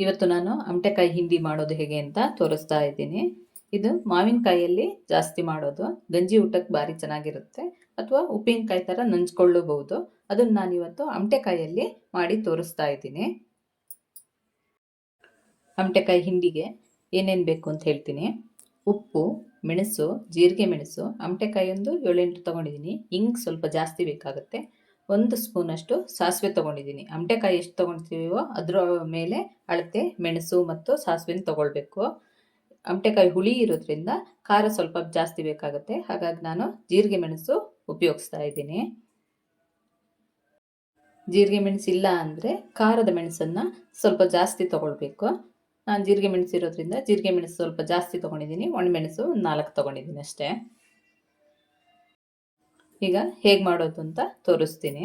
ಇವತ್ತು ನಾನು ಅಮಟೆಕಾಯಿ ಹಿಂಡಿ ಮಾಡೋದು ಹೇಗೆ ಅಂತ ತೋರಿಸ್ತಾ ಇದ್ದೀನಿ. ಇದು ಮಾವಿನಕಾಯಿಯಲ್ಲಿ ಜಾಸ್ತಿ ಮಾಡೋದು. ಗಂಜಿ ಊಟಕ್ಕೆ ಭಾರಿ ಚೆನ್ನಾಗಿರುತ್ತೆ. ಅಥವಾ ಉಪ್ಪಿನಕಾಯಿ ಥರ ನಂಚ್ಕೊಳ್ಳಬಹುದು. ಅದನ್ನು ನಾನು ಇವತ್ತು ಅಮಟೆಕಾಯಲ್ಲಿ ಮಾಡಿ ತೋರಿಸ್ತಾ ಇದ್ದೀನಿ. ಅಮಟೆಕಾಯಿ ಹಿಂಡಿಗೆ ಏನೇನು ಬೇಕು ಅಂತ ಹೇಳ್ತೀನಿ. ಉಪ್ಪು, ಮೆಣಸು, ಜೀರಿಗೆ ಮೆಣಸು, ಅಮಟೆಕಾಯಿ ಒಂದು ಏಳೆಂಟು ತೊಗೊಂಡಿದ್ದೀನಿ. ಹಿಂಗೆ ಸ್ವಲ್ಪ ಜಾಸ್ತಿ ಬೇಕಾಗುತ್ತೆ. ಒಂದು ಸ್ಪೂನಷ್ಟು ಸಾಸಿವೆ ತೊಗೊಂಡಿದ್ದೀನಿ. ಅಮಟೆಕಾಯಿ ಎಷ್ಟು ತೊಗೊಳ್ತೀವೋ ಅದರ ಮೇಲೆ ಅಳತೆ, ಮೆಣಸು ಮತ್ತು ಸಾಸಿವೆನ ತೊಗೊಳ್ಬೇಕು. ಅಮಟೆಕಾಯಿ ಹುಳಿ ಇರೋದ್ರಿಂದ ಖಾರ ಸ್ವಲ್ಪ ಜಾಸ್ತಿ ಬೇಕಾಗುತ್ತೆ. ಹಾಗಾಗಿ ನಾನು ಜೀರಿಗೆ ಮೆಣಸು ಉಪಯೋಗಿಸ್ತಾ ಇದ್ದೀನಿ. ಜೀರಿಗೆ ಮೆಣಸು ಇಲ್ಲ ಅಂದರೆ ಖಾರದ ಮೆಣಸನ್ನು ಸ್ವಲ್ಪ ಜಾಸ್ತಿ ತೊಗೊಳ್ಬೇಕು. ನಾನು ಜೀರಿಗೆ ಮೆಣಸು ಇರೋದ್ರಿಂದ ಜೀರಿಗೆ ಮೆಣಸು ಸ್ವಲ್ಪ ಜಾಸ್ತಿ ತೊಗೊಂಡಿದ್ದೀನಿ. ಒಣಮೆಣಸು ನಾಲ್ಕು ತೊಗೊಂಡಿದ್ದೀನಿ ಅಷ್ಟೇ. ಈಗ ಹೇಗೆ ಮಾಡೋದು ಅಂತ ತೋರಿಸ್ತೀನಿ.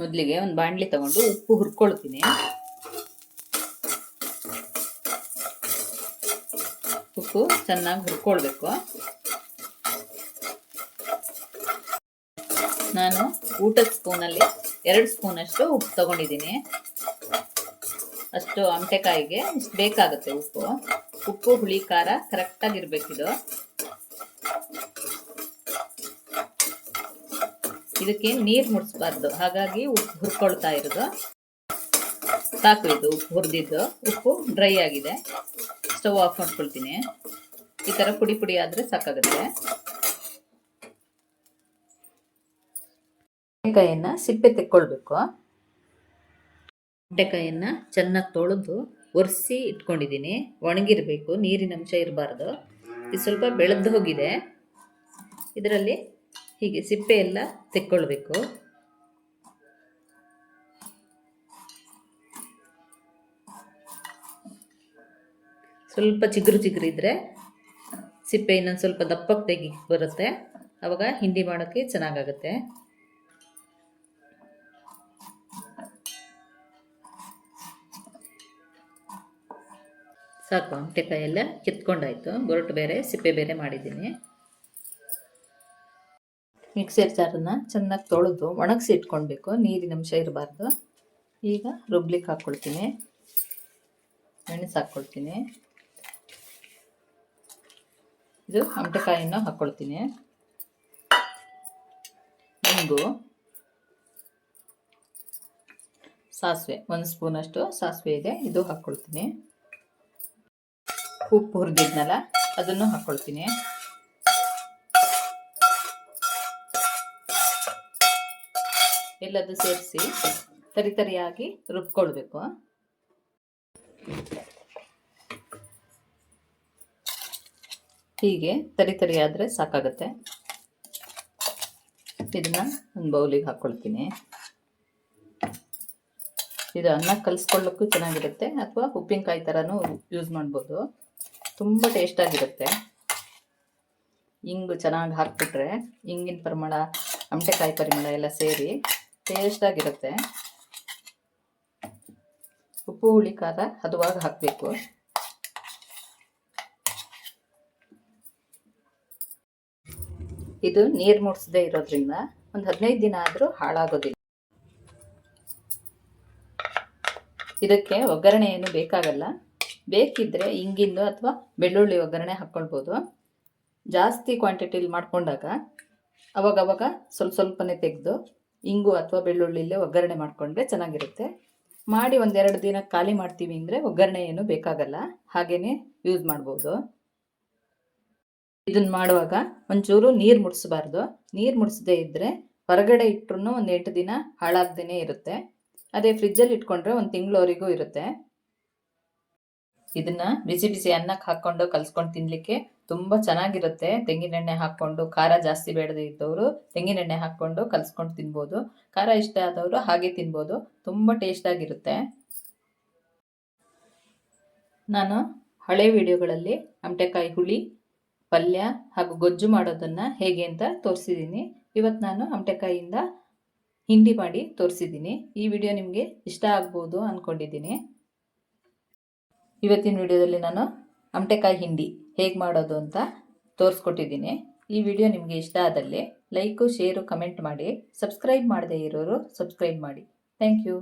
ಮೊದಲಿಗೆ ಒಂದು ಬಾಣಲಿ ತಗೊಂಡು ಉಪ್ಪು ಹುರ್ಕೊಳ್ತೀನಿ. ಉಪ್ಪು ಚೆನ್ನಾಗಿ ಹುರ್ಕೊಳ್ಬೇಕು. ನಾನು ಊಟದ ಸ್ಪೂನಲ್ಲಿ ಎರಡು ಸ್ಪೂನಷ್ಟು ಉಪ್ಪು ತಗೊಂಡಿದ್ದೀನಿ. ಅಷ್ಟು ಅಮಟೆಕಾಯಿಗೆ ಇಷ್ಟು ಬೇಕಾಗುತ್ತೆ ಉಪ್ಪು. ಉಪ್ಪು ಹುಳಿ ಖಾರ ಕರೆಕ್ಟಾಗಿರ್ಬೇಕಿದು ಇದಕ್ಕೆ ನೀರು ಮುಡಿಸ್ಬಾರ್ದು. ಹಾಗಾಗಿ ಉಪ್ಪು ಹುರ್ಕೊಳ್ತಾ ಇರೋದು. ಸಾಕು ಇದು ಉಪ್ಪು ಹುರಿದಿದ್ದು. ಉಪ್ಪು ಡ್ರೈ ಆಗಿದೆ. ಸ್ಟವ್ ಆಫ್ ಮಾಡ್ಕೊಳ್ತೀನಿ. ಈ ಥರ ಪುಡಿ ಪುಡಿ ಆದರೆ ಸಾಕಾಗುತ್ತೆ. ಬೆಂಡೆಕಾಯನ್ನು ಸಿಪ್ಪೆ ತೆಕ್ಕೊಳ್ಬೇಕು. ಬೆಂಡೆಕಾಯನ್ನು ಚೆನ್ನಾಗಿ ತೊಳೆದು ಒರೆಸಿ ಇಟ್ಕೊಂಡಿದ್ದೀನಿ. ಒಣಗಿರಬೇಕು. ನೀರಿನ ಅಂಶ ಇರಬಾರ್ದು. ಇದು ಸ್ವಲ್ಪ ಬೆಳೆದು ಹೋಗಿದೆ. ಇದರಲ್ಲಿ ಹೀಗೆ ಸಿಪ್ಪೆ ಎಲ್ಲ ತೆಕ್ಕೊಳ್ಬೇಕು. ಸ್ವಲ್ಪ ಚಿಗುರು ಚಿಗುರು ಇದ್ದರೆ ಸಿಪ್ಪೆ ಇನ್ನೊಂದು ಸ್ವಲ್ಪ ದಪ್ಪಕ್ಕೆ ತೆಗಿ ಬರುತ್ತೆ. ಆವಾಗ ಹಿಂಡಿ ಮಾಡೋಕ್ಕೆ ಚೆನ್ನಾಗಾಗುತ್ತೆ. ಸಾಕು ಅಂಟೆಕಾಯಿ ಎಲ್ಲ ಕಿತ್ಕೊಂಡಾಯ್ತು. ಗೊರಟು ಬೇರೆ ಸಿಪ್ಪೆ ಬೇರೆ ಮಾಡಿದ್ದೀನಿ. ಮಿಕ್ಸರ್ ಜಾರನ್ನು ಚೆನ್ನಾಗಿ ತೊಳೆದು ಒಣಗಿಸಿ ಇಟ್ಕೊಳ್ಬೇಕು. ನೀರಿನ ಅಂಶ ಇರಬಾರ್ದು. ಈಗ ರುಬ್ಲಿಕ್ಕೆ ಹಾಕ್ಕೊಳ್ತೀನಿ. ಮೆಣಸು ಹಾಕ್ಕೊಳ್ತೀನಿ. ಇದು ಅಮಟೆಕಾಯಿನ ಹಾಕ್ಕೊಳ್ತೀನಿ. ಇಂಗು ಸಾಸಿವೆ, ಒಂದು ಸ್ಪೂನಷ್ಟು ಸಾಸಿವೆ ಇದೆ, ಇದು ಹಾಕ್ಕೊಳ್ತೀನಿ. ಉಪ್ಪು ಹುರಿದಿದ್ನಲ್ಲ, ಅದನ್ನು ಹಾಕ್ಕೊಳ್ತೀನಿ. ಎಲ್ಲದು ಸೇರಿಸಿ ತರಿ ತರಿಯಾಗಿ ರುಬ್ಕೊಳ್ಬೇಕು. ಹೀಗೆ ತರಿ ತರಿ ಆದರೆ ಸಾಕಾಗುತ್ತೆ. ಇದನ್ನ ಒಂದು ಬೌಲಿಗೆ ಹಾಕ್ಕೊಳ್ತೀನಿ ಇದು ಅನ್ನ ಕಲಿಸ್ಕೊಳ್ಳೋಕ್ಕೂ ಚೆನ್ನಾಗಿರುತ್ತೆ ಅಥವಾ ಉಪ್ಪಿನಕಾಯಿ ಥರನೂ ಯೂಸ್ ಮಾಡ್ಬೋದು. ತುಂಬ ಟೇಸ್ಟಾಗಿರುತ್ತೆ ಹಿಂಗು ಚೆನ್ನಾಗಿ ಹಾಕ್ಬಿಟ್ರೆ ಹಿಂಗಿನ ಪರಿಮಳ, ಅಮಟೆಕಾಯಿ ಪರಿಮಳ ಎಲ್ಲ ಸೇರಿ ಟೇಸ್ಟಾಗಿರುತ್ತೆ ಉಪ್ಪು, ಹುಳಿ, ಖಾರ ಹದವಾಗಿ ಹಾಕಬೇಕು. ಇದು ನೀರು ಮುಡಿಸದೇ ಇರೋದ್ರಿಂದ ಒಂದು ಹದಿನೈದು ದಿನ ಆದರೂ ಹಾಳಾಗೋದಿಲ್ಲ. ಇದಕ್ಕೆ ಒಗ್ಗರಣೆ ಏನು ಬೇಕಾಗಲ್ಲ. ಬೇಕಿದ್ರೆ ಹಿಂಗಿಂದು ಅಥವಾ ಬೆಳ್ಳುಳ್ಳಿ ಒಗ್ಗರಣೆ ಹಾಕ್ಕೊಳ್ಬೋದು ಜಾಸ್ತಿ ಕ್ವಾಂಟಿಟಿಲಿ ಮಾಡ್ಕೊಂಡಾಗ ಅವಾಗವಾಗ ಸ್ವಲ್ಪ ಸ್ವಲ್ಪನೇ ತೆಗೆದು ಇಂಗು ಅಥವಾ ಬೆಳ್ಳುಳ್ಳಿಲ್ಲೇ ಒಗ್ಗರಣೆ ಮಾಡಿಕೊಂಡ್ರೆ ಚೆನ್ನಾಗಿರುತ್ತೆ. ಮಾಡಿ ಒಂದೆರಡು ದಿನ ಖಾಲಿ ಮಾಡ್ತೀವಿ ಅಂದರೆ ಒಗ್ಗರಣೆ ಏನು ಬೇಕಾಗಲ್ಲ. ಹಾಗೇ ಯೂಸ್ ಮಾಡ್ಬೋದು. ಇದನ್ನು ಮಾಡುವಾಗ ಒಂಚೂರು ನೀರು ಮುಡಿಸ್ಬಾರ್ದು. ನೀರು ಮುಡಿಸದೇ ಇದ್ದರೆ ಹೊರಗಡೆ ಇಟ್ಟರು ಒಂದು ಎಂಟು ದಿನ ಹಾಳಾಗ್ದೇ ಇರುತ್ತೆ. ಅದೇ ಫ್ರಿಜ್ಜಲ್ಲಿ ಇಟ್ಕೊಂಡ್ರೆ ಒಂದು ತಿಂಗಳವರೆಗೂ ಇರುತ್ತೆ. ಇದನ್ನು ಬಿಸಿ ಬಿಸಿ ಅನ್ನಕ್ಕೆ ಹಾಕ್ಕೊಂಡು ಕಲ್ಸ್ಕೊಂಡು ತಿನ್ನಲಿಕ್ಕೆ ತುಂಬ ಚೆನ್ನಾಗಿರುತ್ತೆ. ತೆಂಗಿನೆಣ್ಣೆ ಹಾಕ್ಕೊಂಡು ಖಾರ ಜಾಸ್ತಿ ಬೇಡದೇ ಇದ್ದವರು ತೆಂಗಿನೆಣ್ಣೆ ಹಾಕ್ಕೊಂಡು ಕಲ್ಸ್ಕೊಂಡು ತಿನ್ಬೋದು. ಖಾರ ಇಷ್ಟ ಆದವರು ಹಾಗೆ ತಿನ್ಬೋದು. ತುಂಬ ಟೇಸ್ಟಾಗಿರುತ್ತೆ ನಾನು ಹಳೆ ವಿಡಿಯೋಗಳಲ್ಲಿ ಅಮಟೆಕಾಯಿ ಹುಳಿ, ಪಲ್ಯ ಹಾಗೂ ಗೊಜ್ಜು ಮಾಡೋದನ್ನು ಹೇಗೆ ಅಂತ ತೋರಿಸಿದ್ದೀನಿ. ಇವತ್ತು ನಾನು ಅಮಟೆಕಾಯಿಯಿಂದ ಹಿಂಡಿ ಮಾಡಿ ತೋರಿಸಿದ್ದೀನಿ. ಈ ವಿಡಿಯೋ ನಿಮಗೆ ಇಷ್ಟ ಆಗ್ಬೋದು ಅಂದ್ಕೊಂಡಿದ್ದೀನಿ ಇವತ್ತಿನ ವಿಡಿಯೋದಲ್ಲಿ ನಾನು ಅಮಟೆಕಾಯಿ ಹಿಂಡಿ ಹೇಗೆ ಮಾಡೋದು ಅಂತ ತೋರಿಸ್ಕೊಟ್ಟಿದ್ದೀನಿ. ಈ ವಿಡಿಯೋ ನಿಮಗೆ ಇಷ್ಟ ಆದಲ್ಲಿ ಲೈಕು, ಶೇರು, ಕಮೆಂಟ್ ಮಾಡಿ. ಸಬ್ಸ್ಕ್ರೈಬ್ ಮಾಡದೇ ಇರೋರು ಸಬ್ಸ್ಕ್ರೈಬ್ ಮಾಡಿ. Thank you.